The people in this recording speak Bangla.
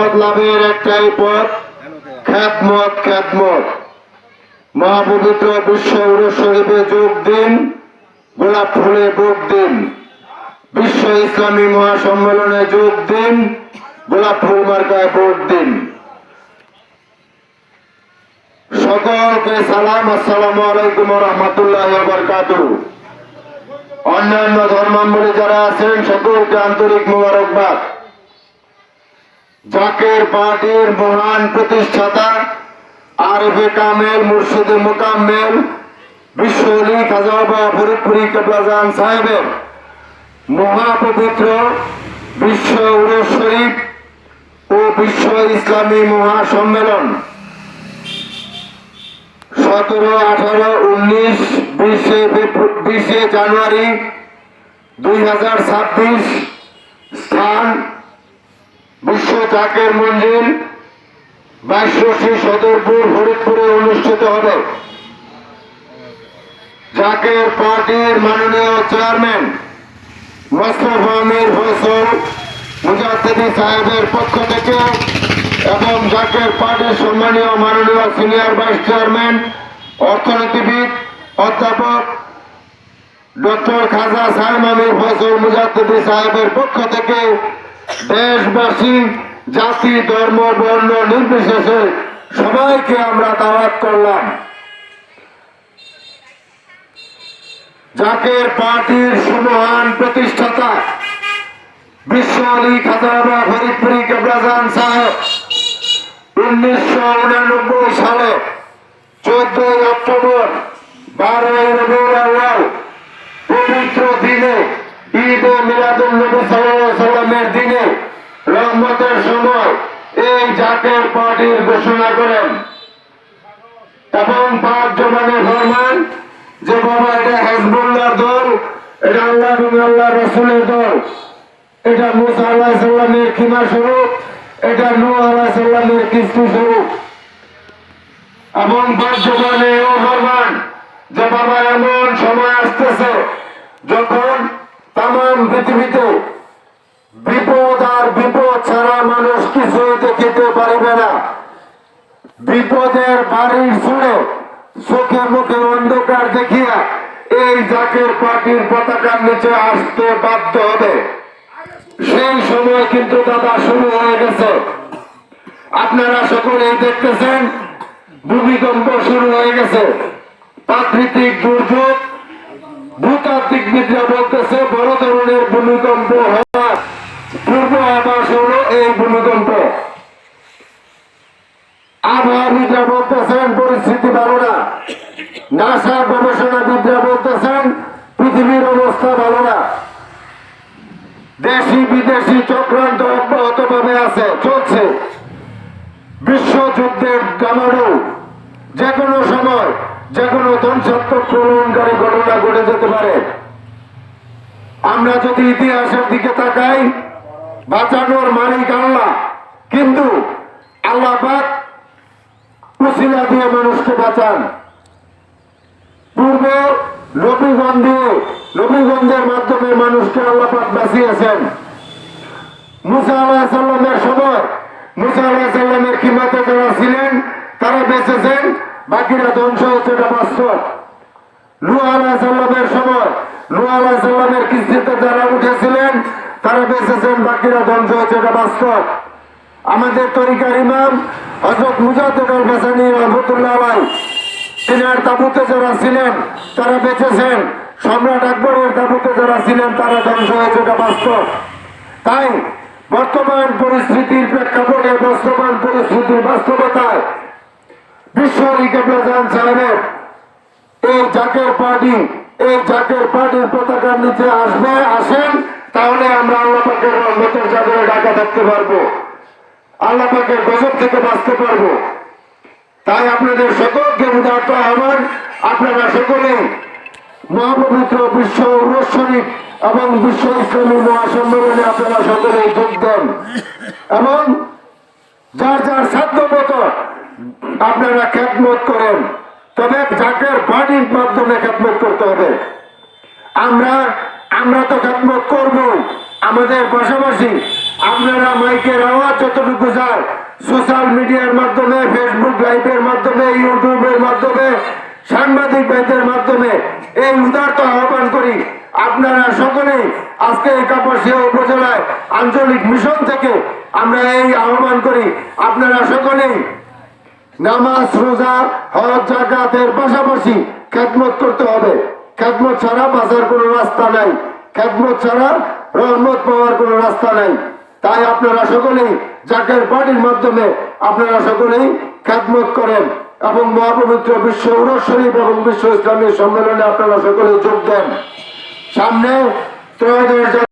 লাভের একটাই পথ, খ্যাতমত খ্যাতমত। মহাপবিত্র বিশ্ব যোগ দিন, গোলাপ ফুলে ভোট দিন। বিশ্ব ইসলামী মহাসম্মেলনে যোগ দিন, গোলাপ ফুল মার্কায় ভোট দিন। সকলকে সালাম, আসসালামু আলাইকুম রহমতুল্লাহ অন্যান্য ধর্মাবলী যারা আছেন, সকলকে আন্তরিক মোবারকবাদ। জাকের পার্টির মহান প্রতিষ্ঠাতা আরফে কামেল, মুর্শিদে মোকাম্মেল, বিশ্ব অলি খাজাবা ফরিদপুরি কেবলাজান সাহেবের মহাপবিত্র বিশ্ব উরস শরীফ ও বিশ্ব ইসলামী মহাসম্মেলন। সতেরো, আঠারো, উনিশ, বিশে বিশে জানুয়ারি দুই হাজার ছাব্বিশ স্থান বিশ্ব জাকের মঞ্জিল বাইশী সদরপুর ফরিদপুরে অনুষ্ঠিত হবে। জাকের পার্টির মাননীয় চেয়ারম্যান মোস্তফা আমির ফসল মুজাদ্দিদি সাহেবের পক্ষ থেকে এবং জাকের পার্টির সম্মানীয় মাননীয় সিনিয়র ভাইস চেয়ারম্যান, অর্থনীতিবিদ, অধ্যাপক ডক্টর খাজা সাহেব আমির ফসল মুজাদ্দিদি সাহেবের পক্ষ থেকে দেশবাসী, জাতি, ধর্ম, বর্ণ নির্বিশেষে সবাইকে আমরা দাওয়াত করলাম। জাকের পার্টির সুমহান প্রতিষ্ঠাতা বিশ্ব আলী ফরিদপুরি কেবলাজান সাহেব উনিশশো উনানব্বই সালে চোদ্দই অক্টোবর বারোই রবিউল পবিত্র দিনে ঈদ মিলাদুল রহমতের সময় এই জাকের পার্টির ঘোষণা করেন। এবং পাঁচ জমানে ফরমান, যে বাবা এটা হেজবুল্লাহর দল, এটা আল্লাহ আল্লাহ রসুলের দল। এটা মুসা আল্লাহ সাল্লামের খিমা স্বরূপ, এটা নু আল্লাহ সাল্লামের কিস্তি স্বরূপ। এবং বর্তমানে ও ফরমান, যে বাবা এমন সময় আসতেছে, যখন তাম পৃথিবীতে বিপদ ছাড়া মানুষ কিছুই দেখিতে পারিবে না। বিপদের বাড়ির শুনে চোখে মুখে অন্ধকার দেখিয়া এই জাকের পার্টির পতাকার নিচে আসতে বাধ্য হবে। সেই সময় কিন্তু দাদা শুরু হয়ে গেছে। আপনারা সকলেই দেখতেছেন, ভূমিকম্প শুরু হয়ে গেছে। প্রাকৃতিক দুর্যোগ, ভূতাত্ত্বিক বিদ্যা বলতেছে, বড় ধরনের ভূমিকম্প হওয়ার পূর্ব আবাস হলো এই ভূমিকম্প আবহাওয়াবিদরা বলতেছেন, পরিস্থিতি ভালো না। নাসা গবেষণাবিদরা বলতেছেন, পৃথিবীর অবস্থা ভালো না। দেশি বিদেশি চক্রান্ত অব্যাহতভাবে আছে, চলছে। বিশ্বযুদ্ধের দামারু যে কোনো সময় যে কোনো ধ্বংসাত্মক প্রলয়নকারী ঘটনা ঘটে যেতে পারে। আমরা যদি ইতিহাসের দিকে তাকাই, বাঁচানোর মালিক আল্লাহ। কিন্তু আল্লাহ পাক উসিলা দিয়ে মানুষকে বাঁচান। পূর্বে নবীগণ দিয়ে নবীগঞ্জের মাধ্যমে মানুষকে আল্লাহ পাক বাঁচিয়েছেন। মুসা আলাহ সাল্লামের সময়, মুসা আলাহ সাল্লামের কিমাতে যারা ছিলেন, তারা বেঁচেছেন, বাকিরা ধ্বংস হচ্ছে এটা বাস্তব। নূহ আলাহ সাল্লামের সময়, নূহ আলাহ সাল্লামের কিস্তিতে যারা উঠেছিলেন, তারা বেঁচেছেন, বাকিরা ধ্বংস হচ্ছে এটা বাস্তব। আমাদের তরিকার ইমাম হজরত মুজাদ্দুল হাসানি রহমতুল্লাহ আলাই তিনার তাবুতে যারা ছিলেন, তারা বেঁচেছেন। সম্রাট আকবরের তাবুতে যারা ছিলেন, তারা ধ্বংস হয়েছে বাস্তব। তাই বর্তমান পরিস্থিতির প্রেক্ষাপটে, বর্তমান পরিস্থিতির বাস্তবতায় বিশ্ব রিকেপ্লাজান সাহেবের এই জাকের পার্টি, এই জাকের পার্টির পতাকার নিচে আসবে, আসেন, তাহলে আমরা আল্লাহ পাকের রহমতের চাদরে ঢাকা থাকতে পারব। আল্লাহ পাকের গজব থেকে বাঁচতে পারব। তাই আপনাদের সকলকে উদার্ত আহ্বান আপনারা সকলেই মহাপবিত্র বিশ্ব উরস এবং বিশ্ব ইসলামী মহাসম্মেলনে আপনারা সকলেই যোগ দেন। এবং যার যার সাধ্য মতো আপনারা খ্যাতমত করেন, তবে জাকের বাড়ির মাধ্যমে খ্যাতমত করতে হবে। আমরা আমরা তো খ্যাতমত করব। আমাদের পাশাপাশি আপনারা মাইকের আওয়াজ যতটুকু যায় সোশ্যাল মিডিয়ার মাধ্যমে ফেসবুক লাইভের মাধ্যমে ইউটিউবের মাধ্যমে, সাংবাদিক ভাইদের মাধ্যমে এই উদারত আহ্বান করি। আপনারা সকলেই আজকে এই কাপাসিয়া উপজেলায় আঞ্চলিক মিশন থেকে আমরা এই আহ্বান করি। আপনারা সকলেই নামাজ, রোজা, হজ, জাকাতের পাশাপাশি খেদমত করতে হবে। খেদমত ছাড়া বাজার কোনো রাস্তা নাই। খেদমত ছাড়া রহমত পাওয়ার কোনো রাস্তা নাই। তাই আপনারা সকলেই জাকের বাড়ির মাধ্যমে আপনারা সকলেই খেদমত করেন এবং মহাপবিত্র বিশ্ব উরস শরীফ এবং বিশ্ব ইসলামী সম্মেলনে আপনারা সকলে যোগ দেন। সামনে ত্রয়োদশ